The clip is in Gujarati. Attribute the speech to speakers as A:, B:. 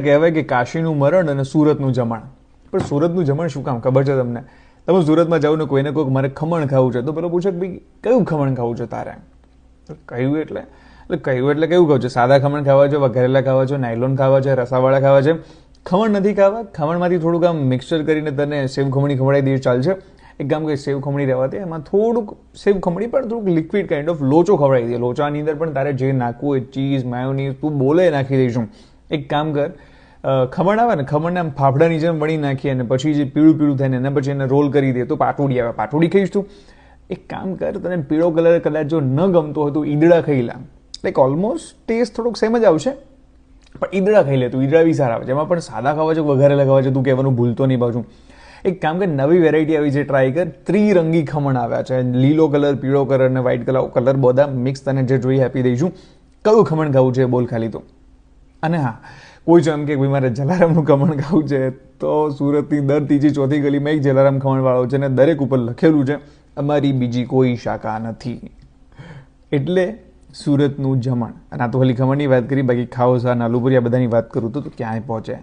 A: કહેવાય કે કાશીનું મરણ અને સુરતનું જમણ. પણ સુરતનું જમણ શું કામ? ખબર છે તમને? તમે સુરતમાં જાઓ ને કોઈને કોઈક મારે ખમણ ખાવું છે, તો પેલો પૂછે કે ભાઈ, કયું ખમણ ખાવું છે તારે? કહ્યું એટલે એટલે કહ્યું એટલે કેવું કહું છે? સાદા ખમણ ખાવા છે, વઘારેલા ખાવા છે, નાયલોન ખાવા છે, રસાવાળા ખાવા છે ખમણ નથી ખાવા, ખમણમાંથી થોડુંક આમ મિક્સચર કરીને તને સેવ ખમણી ખવડાવી દઈએ, ચાલશે. એક કામ કે સેવ ખમણી રહેવા દે એમાં થોડુંક સેવ ખમણી, પણ થોડુંક લિક્વિડ કાઇન્ડ ઓફ લોચો ખવડાવી દે લોચાની અંદર પણ તારે જે નાખવું હોય ચીઝ માયોનીઝ તું બોલે નાખી દઈશું. એક કામ કર ખમણ આવે ને, ખમણને આમ ફાફડાની જેમ વણી નાખીએ અને પછી જે પીળું પીળું થાય ને, એના પછી એને રોલ કરી દે તો પાટોડી આવે. પાટોડી ખાઈશ તું? એક કામ કર, તને પીળો કલર કદાચ જો ન ગમતો હોય તો ઈદડા ખાઈ લા. લાઈક ઓલમોસ્ટ ટેસ્ટ થોડોક સેમ જ આવશે, પણ ઈદડા ખાઈ લે તું. ઈદડા બી સારા આવે જેમાં પણ સાદા ખાવા છો વઘારેલા ખાવા છે, તું કહેવાનું ભૂલતો નહીં બાજુ એક કામ કર, નવી વેરાયટી આવી છે ટ્રાય કર. ત્રિરંગી ખમણ આવ્યા છે. લીલો કલર, પીળો કલર અને વ્હાઇટ કલર કલર બધા મિક્સ તને જે જોઈએ આપી દઈશું. કયું ખમણ ખાવું છે બોલ ખાલી તો. અને હા કોઈ જો એમ કે ભાઈ મારે જલારામનું ખમણ ખાવું છે, તો સુરતની દર ત્રીજી, ચોથી ગલીમાં એક જલારામ ખમણવાળો છે અને દરેક ઉપર લખેલું છે, અમારી બીજી કોઈ શાખા નથી. એટલે સુરતનું જમણ. અને આ તો ખાલી ખમણની વાત કરી, બાકી ખાઓસા નાલુપુરી આ બધાની વાત કરું તો તો ક્યાંય પહોંચે?